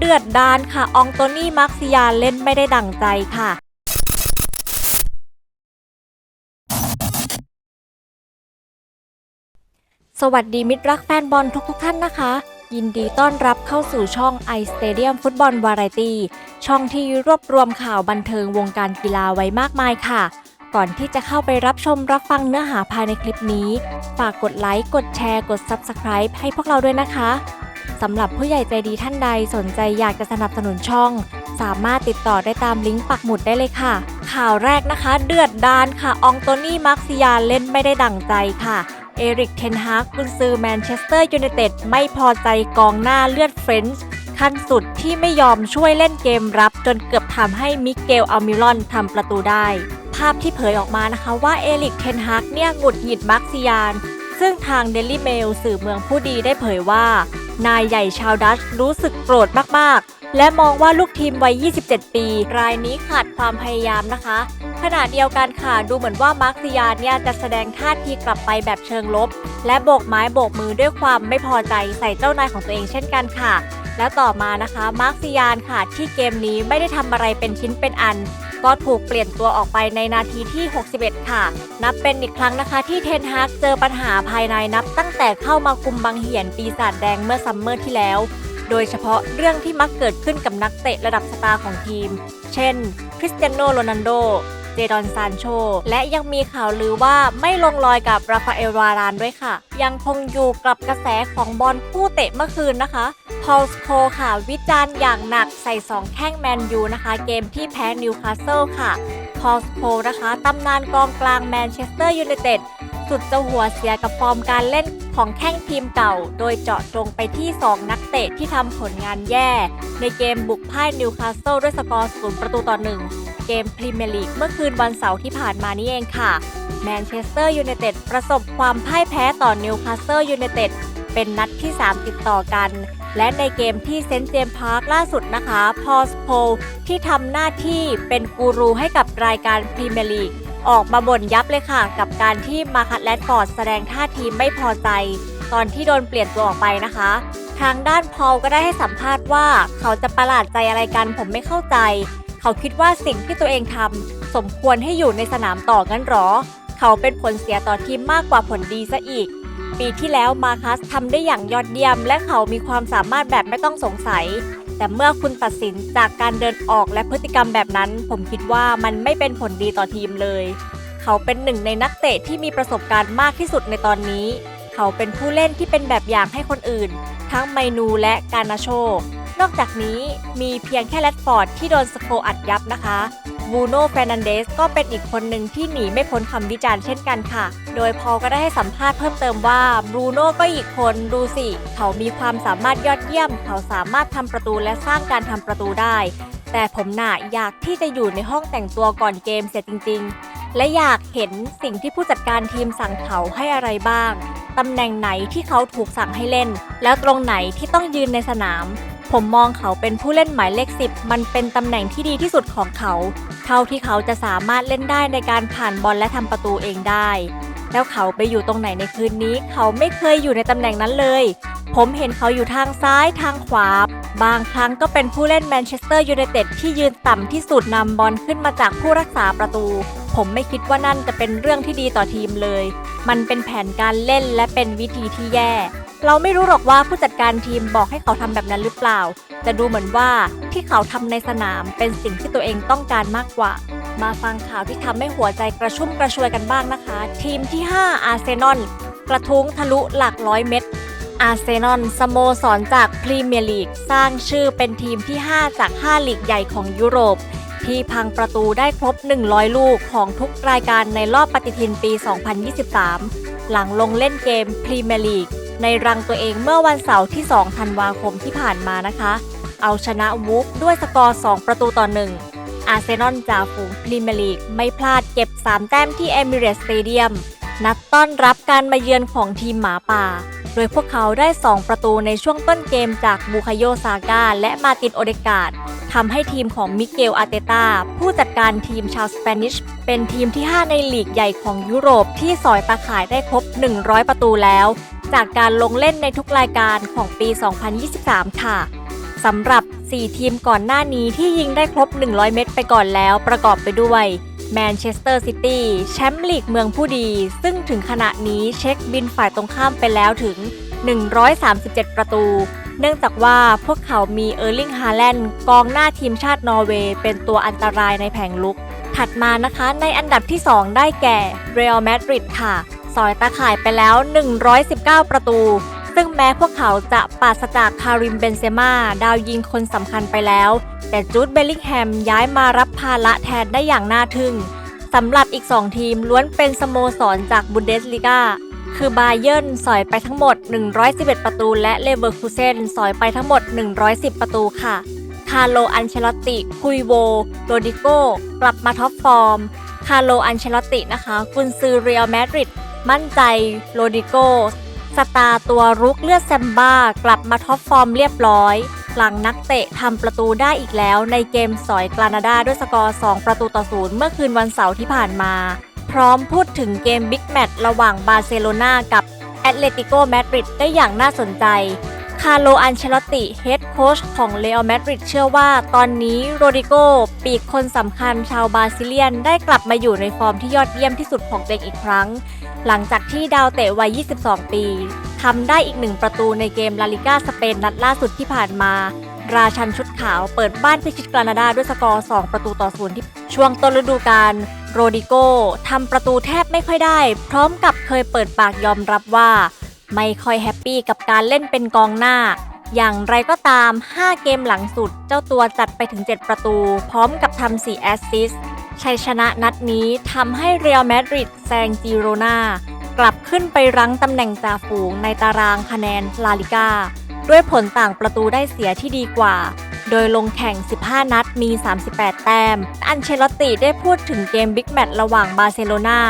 เดือดดานค่ะ อองโตนี่มักซิยาเล่นไม่ได้ดั่งใจค่ะสวัสดีมิตรรักแฟนบอลทุกๆทท่านนะคะ ยินดีต้อนรับเข้าสู่ช่อง i Stadium ฟุตบอลวาไรตี้ช่องที่รวบรวมข่าวบันเทิงวงการกีฬาไว้มากมายค่ะ ก่อนที่จะเข้าไปรับชมรับฟังเนื้อหาภายในคลิปนี้ ฝากกดไลค์ กดแชร์ กด Subscribe ให้พวกเราด้วยนะคะ สำหรับผู้ใหญ่ใจดีท่านใดสนใจอยากจะสนับสนุนช่อง สามารถติดต่อได้ตามลิงก์ปักหมุดได้เลยค่ะ ข่าวแรกนะคะ เดือดดานค่ะ อองโตนี่มักซิยาเล่นไม่ได้ดั่งใจค่ะเอริกเทนฮากกุนซือแมนเชสเตอร์ยูไนเต็ดไม่พอใจกองหน้าเลือดเฟรนช์ขั้นสุดที่ไม่ยอมช่วยเล่นเกมรับ จนเกือบทำให้มิเกลอัลมิรอนทำประตูได้ ภาพที่เผยออกมานะคะว่าเอริกเทนฮากเนี่ยหงุดหงิดมักซิยาน ซึ่งทางเดลี่เมลสื่อเมืองผู้ดีได้เผยว่า นายใหญ่ชาวดัชรู้สึกโกรธมากๆ และมองว่าลูกทีมวัย 27 ปี รายนี้ขาดความพยายามนะคะ ขณะเดียวกันค่ะดูเหมือนว่ามาร์คซิยานเนี่ยจะแสดงท่าทีกลับไปแบบเชิงลบ และโบกไม้โบกมือด้วยความไม่พอใจใส่เจ้านายของตัวเองเช่นกันค่ะ แล้วต่อมานะคะมาร์คซิยานค่ะที่เกมนี้ไม่ได้ทำอะไรเป็นชิ้นเป็นอัน ก็ถูกเปลี่ยนตัวออกไปในนาทีที่ 61 ค่ะ นับเป็นอีกครั้งนะคะที่เทนฮากเจอปัญหาภายในนับตั้งแต่เข้ามาคุมบังเหียนปีศาจแดงเมื่อซัมเมอร์ที่แล้ว โดยเฉพาะเรื่องที่มักเกิดขึ้นกับนักเตะระดับสตาร์ของทีม เช่น คริสเตียโนโรนัลโด เจดอนซานโช และยังมีข่าวลือว่าไม่ลงรอยกับราฟาเอลวารานด้วยค่ะ ยังคงอยู่กับกระแสของบอลผู้เตะเมื่อคืนนะคะพอลสโคค่ะ วิจารณ์อย่างหนักใส่ 2 แข้งแมนยูนะคะ เกมที่แพ้นิวคาสเซิลค่ะ พอลสโคนะคะตำนานกองกลางแมนเชสเตอร์ยูไนเต็ดสุดจะหัวเสียกับฟอร์มการเล่นของแข้งทีมเก่า โดยเจาะจงไปที่ 2 นักเตะที่ทำผลงานแย่ ในเกมบุกพ่ายนิวคาสเซิลด้วยสกอร์ศูนย์ประตูต่อหนึ่ง เกมพรีเมียร์ลีกเมื่อคืนวันเสาร์ที่ผ่านมานี่เองค่ะ แมนเชสเตอร์ยูไนเต็ดประสบความพ่ายแพ้ต่อนิวคาสเซิลยูไนเต็ดเป็นนัดที่ 3 ติดต่อกัน และในเกมที่เซนต์เจมส์พาร์คล่าสุดนะคะ พอสโพลที่ทำหน้าที่เป็นกูรูให้กับรายการพรีเมียร์ลีกออกมาบ่นยับเลยค่ะ กับการที่มาคัตแลดฟอร์ดแสดงท่าทีไม่พอใจ ตอนที่โดนเปลี่ยนตัวออกไปนะคะ ทางด้านพอลก็ได้ให้สัมภาษณ์ว่าเขาจะประหลาดใจอะไรกันผมไม่เข้าใจ เขาคิดว่าสิ่งที่ตัวเองทำสมควรให้อยู่ในสนามต่อกันหรอ เขาเป็นผลเสียต่อทีมมากกว่าผลดีซะอีก ปีที่แล้วมาคัสทำได้อย่างยอดเยี่ยม และเขามีความสามารถแบบไม่ต้องสงสัย แต่เมื่อคุณตัดสินจากการเดินออกและพฤติกรรมแบบนั้น ผมคิดว่ามันไม่เป็นผลดีต่อทีมเลย เขาเป็นหนึ่งในนักเตะที่มีประสบการณ์มากที่สุดในตอนนี้ เขาเป็นผู้เล่นที่เป็นแบบอย่างให้คนอื่น ทั้งไมนูและกานาโช นอกจากนี้มีเพียงแค่แรดฟอร์ดที่โดนสโคอัดยับนะคะบูโน่เฟรนันเดสก็เป็นอีกคนหนึ่งที่หนีไม่พ้นคำวิจารณ์เช่นกันค่ะ โดยพอลก็ได้ให้สัมภาษณ์เพิ่มเติมว่าบูโน่ก็อีกคนดูสิ เขามีความสามารถยอดเยี่ยม เขาสามารถทำประตูและสร้างการทำประตูได้ แต่ผมน่ะอยากที่จะอยู่ในห้องแต่งตัวก่อนเกมเสร็จจริง ๆ และอยากเห็นสิ่งที่ผู้จัดการทีมสั่งเขาให้อะไรบ้างตำแหน่งไหนที่เขาถูกสั่งให้เล่น แล้วตรงไหนที่ต้องยืนในสนาม ผมมองเขาเป็นผู้เล่นหมายเลขสิบมันเป็นตำแหน่งที่ดีที่สุดของเขา เท่าที่เขาจะสามารถเล่นได้ในการผ่านบอลและทำประตูเองได้ แล้วเขาไปอยู่ตรงไหนในคืนนี้ เขาไม่เคยอยู่ในตำแหน่งนั้นเลย ผมเห็นเขาอยู่ทางซ้ายทางขวา บางครั้งก็เป็นผู้เล่นแมนเชสเตอร์ยูไนเต็ดที่ยืนต่ำที่สุดนำบอลขึ้นมาจากผู้รักษาประตู ผมไม่คิดว่านั่นจะเป็นเรื่องที่ดีต่อทีมเลย มันเป็นแผนการเล่นและเป็นวิธีที่แย่ เราไม่รู้หรอกว่าผู้จัดการทีมบอกให้เขาทำแบบนั้นหรือเปล่า แต่ดูเหมือนว่าที่เขาทำในสนามเป็นสิ่งที่ตัวเองต้องการมากกว่า มาฟังข่าวที่ทำให้หัวใจกระชุ่มกระชวยกันบ้างนะคะ ทีมที่ 5 อาร์เซนอลกระทุ้งทะลุหลักร้อยเม็ดอาร์เซนอลสโมสรจากพรีเมียร์ลีกสร้างชื่อเป็นทีมที่ 5 จาก 5 ลีกใหญ่ของยุโรป ที่พังประตูได้ครบ 100 ลูกของทุกรายการในรอบปฏิทินปี 2023 หลังลงเล่นเกมพรีเมียร์ลีก ในรังตัวเองเมื่อวันเสาร์ที่ 2 ธันวาคมที่ผ่านมานะคะ เอาชนะวูฟด้วยสกอร์ 2 ประตูต่อ 1 อาร์เซนอลจ่าฝูงพรีเมียร์ลีกไม่พลาดเก็บ 3 แต้มที่เอมิเรตสเตเดียม นัดต้อนรับการมาเยือนของทีมหมาป่า โดยพวกเขาได้ 2 ประตูในช่วงต้นเกมจากบูคาโยซาก้าและมาตินโอเดกาดทำให้ทีมของมิเกลอาเตตาผู้จัดการทีมชาวสเปนิช เป็นทีมที่ 5 ในลีกใหญ่ของยุโรปที่สอยตาข่ายได้ครบ 100 ประตูแล้ว จากการลงเล่นในทุกรายการของปี 2023 ค่ะสำหรับ 4 ทีมก่อนหน้านี้ที่ยิงได้ครบ 100 เม็ดไปก่อนแล้วประกอบไปด้วยแมนเชสเตอร์ซิตี้แชมป์ลีกเมืองผู้ดี ซึ่งถึงขณะนี้เช็คบินฝ่ายตรงข้ามไปแล้วถึง 137 ประตู เนื่องจากว่าพวกเขามีเออร์ลิงฮาแลนด์กองหน้าทีมชาตินอร์เวย์เป็นตัวอันตรายในแผงลุก ถัดมานะคะในอันดับที่ 2 ได้แก่เรอัลมาดริดค่ะ สอยตาข่ายไปแล้ว 119 ประตู ซึ่งแม้พวกเขาจะปราศจากคาริมเบนเซม่าดาวยิงคนสำคัญไปแล้ว แต่จูดเบลลิงแฮมย้ายมารับภาระแทนได้อย่างน่าทึ่งสำหรับอีก 2 ทีมล้วนเป็นสโมสรจากบุนเดสลิกาคือบาเยิร์นสอยไปทั้งหมด 111 ประตู และเลเวอร์คูเซนสอยไปทั้งหมด 110 ประตูค่ะ คาร์โลอันเชลติ คุยโว โรดิโก้ กลับมาท็อปฟอร์ม คาร์โลอันเชลตตินะคะ กุนซือเรียลมาดริด มั่นใจโรดิโกสตาตัวรุกเลือดแซมบ้ากลับมาท็อปฟอร์มเรียบร้อย หลังนักเตะทำประตูได้อีกแล้วในเกมสอยกรานาดาด้วยสกอร์ 2 ประตูต่อศูนย์เมื่อคืนวันเสาร์ที่ผ่านมา พร้อมพูดถึงเกมบิ๊กแมตช์ระหว่างบาร์เซโลนากับแอตเลติโกมาดริดได้อย่างน่าสนใจ คาร์โลอันเชลอตติเฮดโค้ชของเรอัลมาดริดเชื่อว่าตอนนี้โรดิโกปีกคนสำคัญชาวบราซิเลียนได้กลับมาอยู่ในฟอร์มที่ยอดเยี่ยมที่สุดของตัวเองอีกครั้ง หลังจากที่ดาวเตะวัย 22 ปีทำได้อีกหนึ่งประตูในเกมลาลิก้าสเปนนัดล่าสุดที่ผ่านมา ราชันชุดขาวเปิดบ้านพิชิตกรานาดาด้วยสกอร์ 2 ประตูต่อศูนย์ที่ช่วงต้นฤดูกาลโรดิโกทำประตูแทบไม่ค่อยได้ พร้อมกับเคยเปิดปากยอมรับว่า ไม่ค่อยแฮปปี้กับการเล่นเป็นกองหน้า อย่างไรก็ตาม 5 เกมหลังสุด เจ้าตัวจัดไปถึง 7 ประตู พร้อมกับทำ4แอสซิสต์ชัยชนะนัดนี้ทำให้เรอัลมาดริดแซงจิโรนากลับขึ้นไปรั้งตำแหน่งจ่าฝูงในตารางคะแนนลาลิก้าด้วยผลต่างประตูได้เสียที่ดีกว่า โดยลงแข่ง 15 นัดมี 38 แต้ม อันเชลตติได้พูดถึงเกมบิ๊กแมตช์ระหว่างบาร์เซโลนา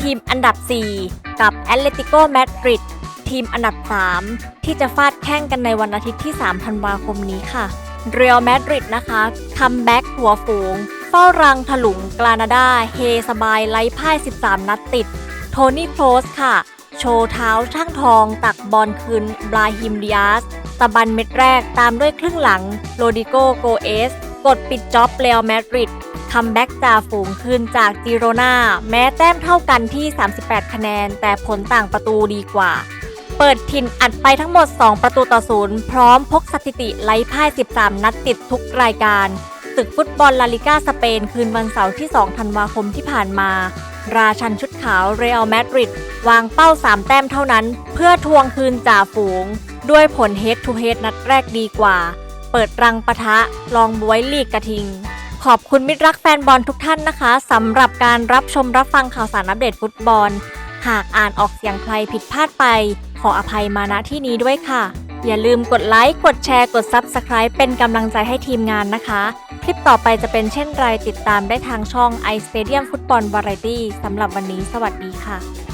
ทีมอันดับ 4 กับแอตเลติโกมาดริด ทีมอันดับ 3 ที่จะฟาดแข่งกันในวันอาทิตย์ที่ 3 ธันวาคมนี้ค่ะ เรอัลมาดริดนะคะคัมแบ็กหัวฝูงเฝ้ารังถลุงกรานาดา เฮสบายไล่พ่าย 13 นัดติด โทนี่โครสค่ะ โชว์เท้าช่างทอง ตักบอลคืนบราฮิมดิอาสตะบันเม็ดแรกตามด้วยครึ่งหลังโรดิโกโกเอส กดปิดจ็อบเรอัลมาดริดคัมแบ็กจ่าฝูงคืนจากจิโรนาแม้แต้มเท่ากันที่ 38 คะแนน แต่ผลต่างประตูดีกว่า เปิดถิ่นอัดไปทั้งหมด 2 ประตูต่อศูนย์พร้อมพกสถิติไล่พ่าย 13 นัดติดทุกรายการศึกฟุตบอลลาลิก้าสเปน คืนวันเสาร์ที่ 2 ธันวาคมที่ผ่านมา ราชันชุดขาวเรอัลมาดริดวางเป้า 3 แต้มเท่านั้น เพื่อทวงคืนจ่าฝูง ด้วยผลเฮดทูเฮดนัดแรกดีกว่า เปิดรังปะทะลองบวยลีกกระทิง ขอบคุณมิตรรักแฟนบอลทุกท่านนะคะสำหรับการรับชมรับฟังข่าวสารอัปเดตฟุตบอล หากอ่านออกเสียงใครผิดพลาดไป ขออภัยมาณที่นี้ด้วยค่ะ อย่าลืมกดไลค์ กดแชร์ กด Subscribe เป็นกำลังใจให้ทีมงานนะคะ คลิปต่อไปจะเป็นเช่นไรติดตามได้ทางช่อง iStadium Football Variety สำหรับวันนี้สวัสดีค่ะ